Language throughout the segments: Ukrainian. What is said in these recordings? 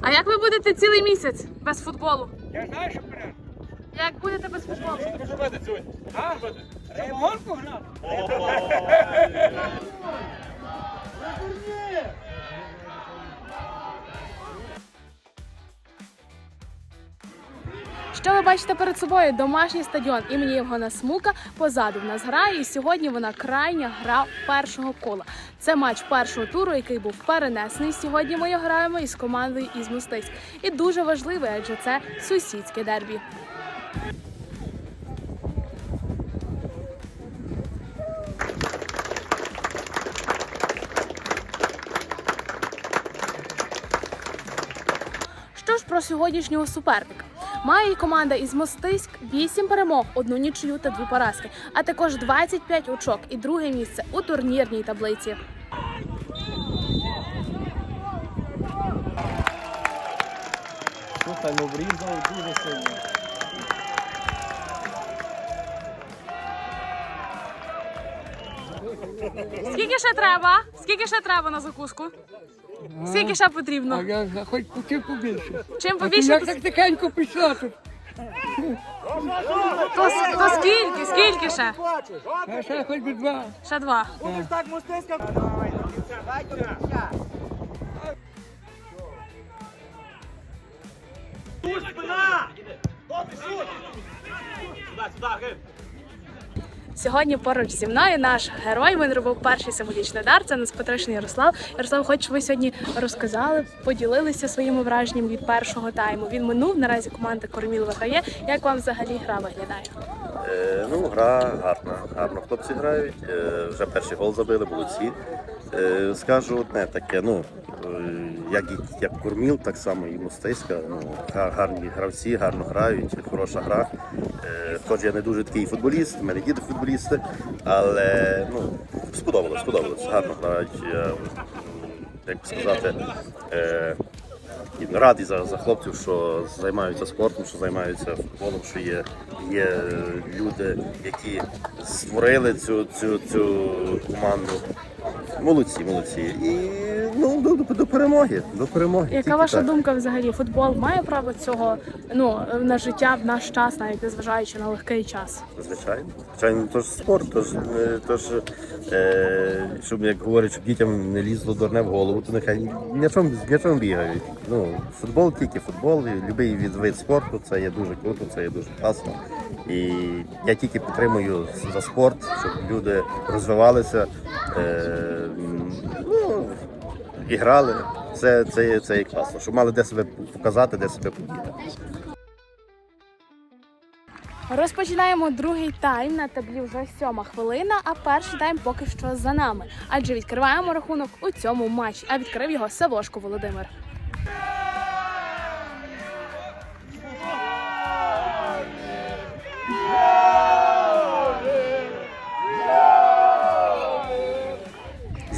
А як ви будете цілий місяць без футболу? Я знаю, що бере. Як будете без футболу? А? Самогонку гнати? Що ви бачите перед собою? Домашній стадіон імені Євгена Смука. Позаду в нас грає, і сьогодні вона крайня гра першого кола. Це матч першого туру, який був перенесений. Сьогодні ми граємо із командою із Мостиськ. І дуже важливий, адже це сусідське дербі. Що ж про сьогоднішнього суперника? Має команда із Мостиськ 8 перемог, одну нічию та дві поразки, а також 25 очок і друге місце у турнірній таблиці. Слухай, ну врізав дуже сильно. Скільки ще треба? Скільки ще треба на закуску? Скільки ще А потрібно? я хоч хотів побільше. Чим А ти побільше, як то, так тихенько пішла тут? то, то скільки? Скільки ще? А ще хоч би два. Ще два. Сьогодні поруч зі мною наш герой. Він робив перший символічний дар. Це нас Петришний Ярослав. Ярослав, хоч ви сьогодні розказали, поділилися своїми враженням від першого тайму. Він минув. Наразі команда Корміл виграє. Як вам взагалі гра виглядає? Е, ну, гра гарна, гарно хлопці грають. Е, вже перший гол забили, були Е, скажу одне таке, ну, е, як, як Курміл, так само і мустиська. Ну, гарні гравці, гарно грають, хороша гра. Е, хоч я не дуже такий футболіст, в мене діти футболісти, але ну, сподобалось, сподобалось. Гарно грають. Як сказати, е, і радий за, за хлопців, що займаються спортом, що займаються футболом, що є, є люди, які створили цю, цю, цю команду. Молодці, молодці. І ну, до, до, до перемоги. До перемоги. Яка Тільки ваша так. думка взагалі? Футбол має право цього ну на життя в наш час, навіть незважаючи на легкий час? Звичайно. Звичайно, то ж спорт, то ж, е, то ж е, щоб як говорять, щоб дітям не лізло дурне в голову, то нехай нічом, нічом бігають. Ну, футбол тільки футбол, і будь-який від вид спорту, це є дуже круто, це є дуже класно. І я тільки підтримую за спорт, щоб люди розвивалися, е, ну, і грали. Це, це, це є класно, щоб мали де себе показати, де себе подіти. Розпочинаємо другий тайм на таблі вже сьома хвилина, а перший тайм поки що за нами. Адже відкриваємо рахунок у цьому матчі. А відкрив його Савошко Володимир.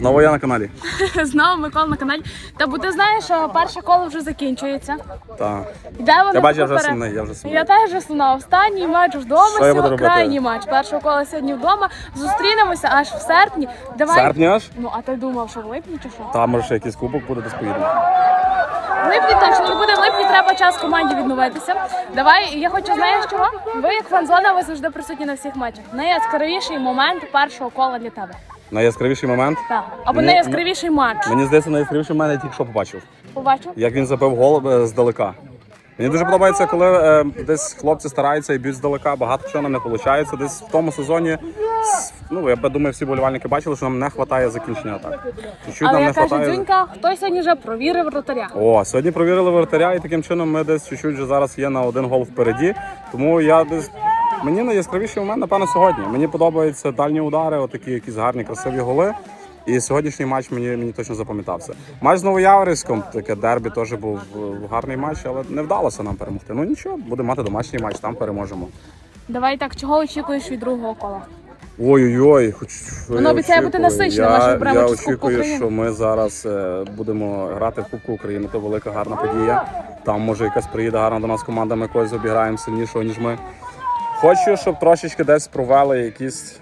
Знову я на каналі. Знову Микола на каналі. Та бо ти знаєш, що перше коло вже закінчується. Так. Де вони Я бачу, я вже поперед- сумний, я вже сумний. Я теж вже сумна. Останній матч вдома, Що я буду сьогодні робити? крайній матч. Першого кола сьогодні вдома. Зустрінемося аж в серпні. Давай. Серпні аж? Ну, а ти думав, що в липні чи що? Там може ще якийсь кубок буде, десь поїдемо. В липні точно не буде. В липні треба час команді відновитися. Давай, я хочу знаєш чого? Ви як фанзона, ви завжди присутні на всіх матчах. Найяскравіший момент першого кола для тебе. Найяскравіший момент. Так. Або Мені- найяскравіший матч. Мені здається, найяскравіший момент я тільки що побачив. Побачив? Як він забив гол е, здалека. Мені дуже подобається, коли е, десь хлопці стараються і б'ють здалека, багато чого нам не виходить. Десь в тому сезоні, с- ну я би думаю, всі болівальники бачили, що нам не вистачає закінчення атак. Чуть-чуть Але нам не каже вистачає. Дзюнька, хтось сьогодні вже провірив вратаря. О, сьогодні провірили вратаря, і таким чином ми десь чуть-чуть вже зараз є на один гол впереді. Тому я десь мені найяскравіший момент, напевно, сьогодні. Мені подобаються дальні удари, отакі якісь гарні, красиві голи. І сьогоднішній матч мені, мені точно запам'ятався. Матч з Новояворівськом, таке дербі теж був е, гарний матч, але не вдалося нам перемогти. Ну нічого, будемо мати домашній матч, там переможемо. Давай так, чого очікуєш від другого кола? Ой-ой-ой, хоч Воно обіцяє бути насиченим, Я, наш я очікую, України. що ми зараз е, будемо грати в Кубку України. То велика гарна подія. Там може якась приїде гарна до нас команда, ми когось обіграємо сильнішого, ніж ми. Хочу, щоб трошечки десь провели якісь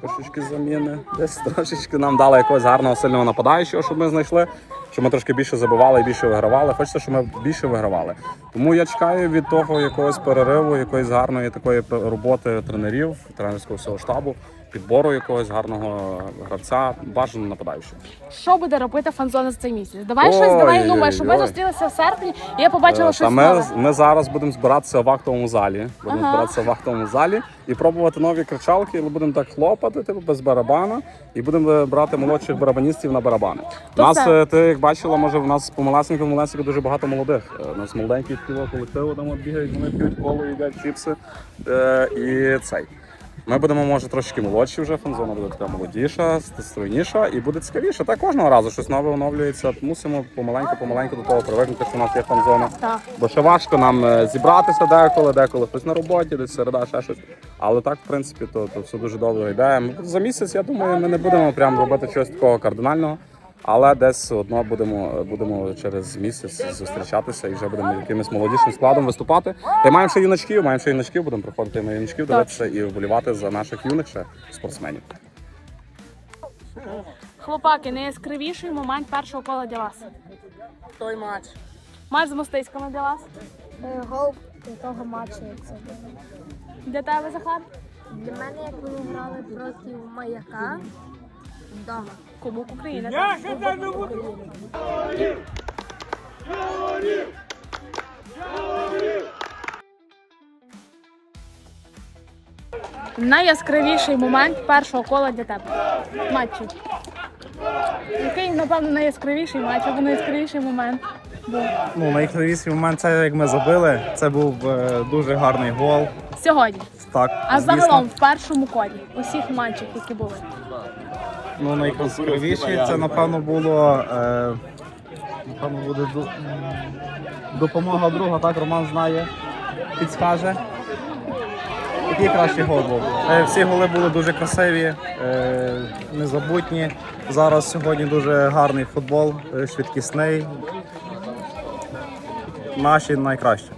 Трошечки заміни. Десь трошечки нам дали якогось гарного сильного нападаючого, щоб ми знайшли. Щоб ми трошки більше забивали і більше вигравали. Хочеться, щоб ми більше вигравали. Тому я чекаю від того якогось перериву, якоїсь гарної такої роботи тренерів, тренерського всього штабу, підбору якогось гарного гравця, бажано нападаючого. Що буде робити фанзона за цей місяць? Давай Ой, щось, давай думай, що ми ой. зустрілися в серпні, і я побачила Е, щось ми, нове. ми зараз будемо збиратися в актовому залі. Будемо Ага. збиратися в актовому залі і пробувати нові кричалки. але Будемо так хлопати, типу без барабана, і будемо брати молодших барабаністів на барабани. У То нас, це- е, ти як бачила, може в нас по малесенькому малесеньку дуже багато молодих. Е, У нас молоденькі тіло колективу, там от бігають, вони п'ють коло, їдять чіпси. Е, і цей. Ми будемо, може, трошки молодші вже, фанзона буде така молодіша, стройніша і буде цікавіше. Та кожного разу щось нове оновлюється. Мусимо помаленьку, помаленьку до того привикнути, що у нас є фанзона. Так. Бо ще важко нам е, зібратися деколи, деколи хтось на роботі, десь середа, ще щось. Але так, в принципі, то, то все дуже довго йде. За місяць, я думаю, ми не будемо прям робити щось такого кардинального. Але десь все одно будемо, будемо через місяць зустрічатися і вже будемо якимось молодішим складом виступати. Та й маємо ще юначків, маємо ще юначків, будемо приходити на юначків, дивитися і вболівати за наших юних ще спортсменів. Хлопаки, найяскравіший момент першого кола для вас. той матч. Матч з мостиськами для вас. Е, Гол того матчу, як це було. Для тебе Захар? Для мене, як вони грали проти маяка вдома. Кубок України. Я не буду. Найяскравіший момент першого кола для тебе. Матчі. Який, напевно, найяскравіший матч або найяскравіший момент був Ну, найяскравіший момент це як ми забили. Це був е, дуже гарний гол. сьогодні. Так, А звісно. загалом в першому колі усіх матчах, які були. Ну, найяскравіший це, напевно, було. Е, напевно, буде допомога друга, так Роман знає, підскаже. Який кращий гол був? Е, всі голи були дуже красиві, е, незабутні. Зараз сьогодні дуже гарний футбол, швидкісний. Наші найкращі.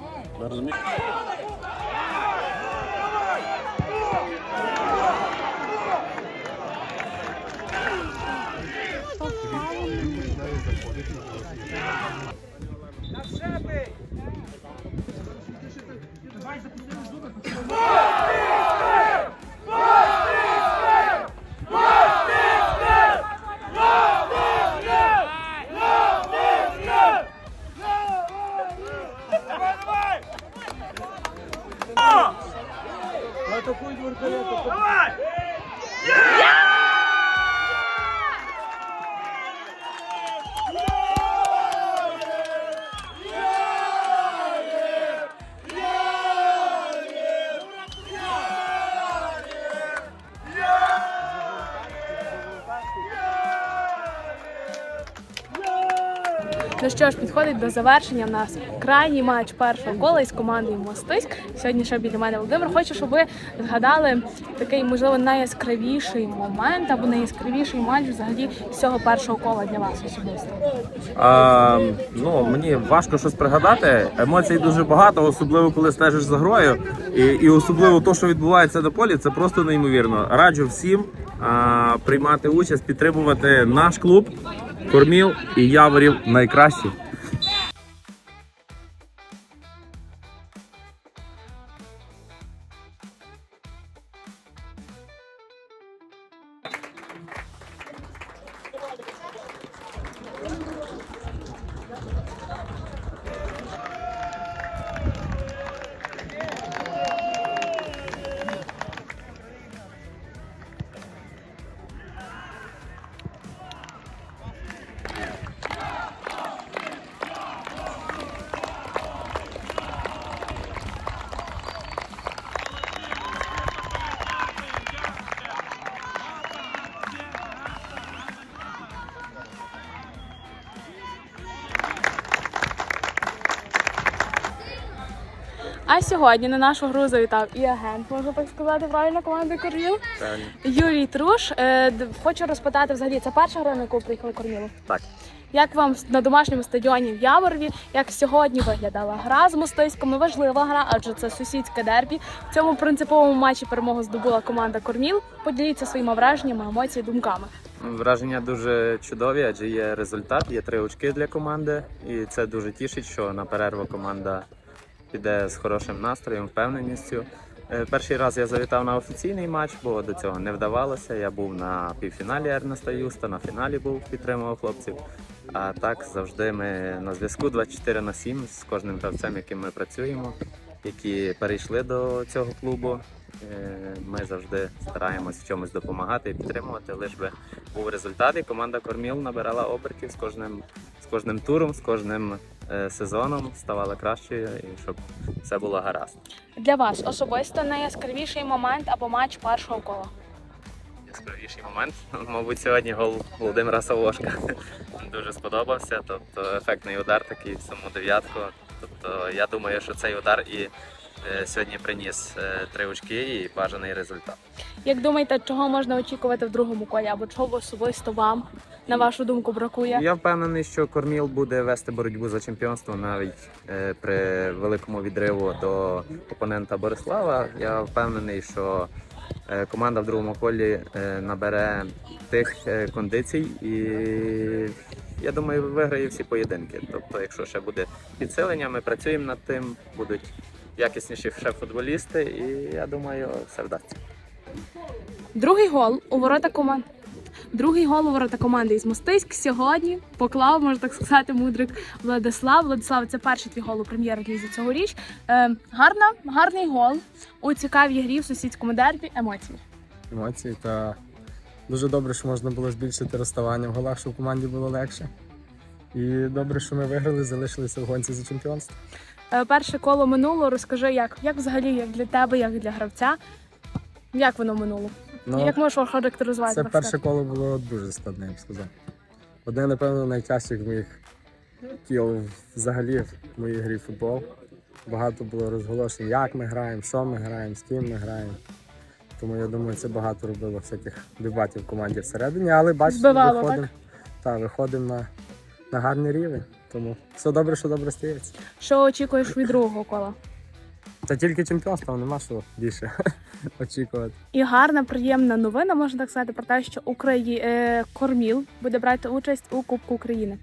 Ну що ж, підходить до завершення в нас крайній матч першого кола із командою Мостиськ. Сьогодні ще біля мене Володимир. Хочу, щоб ви згадали такий, можливо, найяскравіший момент або найяскравіший матч взагалі всього першого кола для вас особисто. А, ну, мені важко щось пригадати. Емоцій дуже багато, особливо коли стежиш за грою. І, і особливо те, що відбувається на полі, це просто неймовірно. Раджу всім а, приймати участь, підтримувати наш клуб, корміл і яворів найкращі. А сьогодні на нашу гру завітав і агент, можна так сказати, правильно команди Корміл. Юрій Труш. Е, д- хочу розпитати взагалі, це перша гра, на яку приїхали Кормілу? Так. Як вам на домашньому стадіоні в Яворові, як сьогодні виглядала гра з Мостиськом? Важлива гра, адже це сусідське дербі. В цьому принциповому матчі перемогу здобула команда Корміл. Поділіться своїми враженнями, емоціями, думками. Враження дуже чудові, адже є результат, є три очки для команди, і це дуже тішить, що на перерву команда піде з хорошим настроєм, впевненістю. Е, Перший раз я завітав на офіційний матч, бо до цього не вдавалося. Я був на півфіналі Ернеста Юста, на фіналі був, підтримував хлопців. А так завжди ми на зв'язку 24 на 7 з кожним гравцем, яким ми працюємо, які перейшли до цього клубу. Е, Ми завжди стараємось в чомусь допомагати і підтримувати, лиш би був результат, і команда Корміл набирала обертів з кожним, з кожним туром, з кожним е, сезоном ставала кращою, і щоб все було гаразд. Для вас особисто найяскравіший момент або матч першого кола. Яскравіший момент, мабуть, сьогодні гол Володимира Савошка дуже сподобався. Тобто ефектний удар такий в саму дев'ятку. Тобто я думаю, що цей удар і сьогодні приніс е, три очки і бажаний результат. Як думаєте, чого можна очікувати в другому колі, або чого особисто вам, на вашу думку, бракує? Я впевнений, що Корміл буде вести боротьбу за чемпіонство навіть е, при великому відриву до опонента Борислава. Я впевнений, що е, команда в другому колі е, набере тих е, кондицій і я думаю, виграє всі поєдинки. Тобто, якщо ще буде підсилення, ми працюємо над тим, будуть якісніші ще футболісти, і я думаю, все вдасться. Другий гол у ворота команди. Другий гол у ворота команди із Мостиськ сьогодні поклав, можна так сказати, мудрик Владислав. Владислав, це перший твій гол у прем'єр-лізі цьогоріч. Е, гарна, гарний гол у цікавій грі в сусідському дербі. Емоції. емоції та дуже добре, що можна було збільшити розставання в голах, щоб команді було легше. І добре, що ми виграли, залишилися в гонці за чемпіонство. Е, перше коло минуло. Розкажи, як, як взагалі як для тебе, як для гравця. Як воно минуло? Ну, як можеш охарактеризувати? це перше коло було дуже складне, я б сказав. Одне, напевно, найтяжчих моїх кіл взагалі в моїй грі футбол. Багато було розголошень, як ми граємо, що ми граємо, з ким ми граємо. Тому я думаю, це багато робило всяких дебатів в команді всередині, але бачите, виходимо виходимо на, на гарний рівень. Тому все добре, що добре стається. Що очікуєш від другого кола? Та тільки чемпіонство, нема що більше очікувати. І гарна, приємна новина, можна так сказати, про те, що Украї... е, Корміл буде брати участь у Кубку України.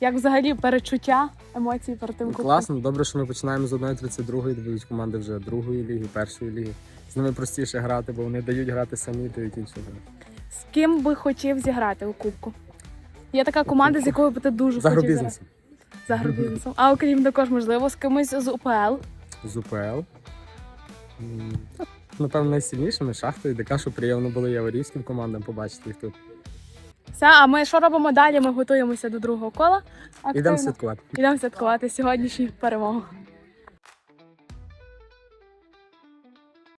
Як взагалі перечуття, емоції перед тим кубком? Класно, добре, що ми починаємо з 1-32, де будуть команди вже другої ліги, першої ліги. З ними простіше грати, бо вони дають грати самі, дають інші грати. З ким би хотів зіграти у Кубку? Є така команда, з якою би ти дуже За хотів агробізнесом. зіграти. За агробізнесом. А окрім також, можливо, з кимось з УПЛ. З УПЛ. Напевно, найсильнішими шахтою, ДК, що приємно було яворівським командам побачити їх тут. Все, а ми що робимо далі? Ми готуємося до другого кола. Ідемо святкувати. Ідемо святкувати сьогоднішню перемогу.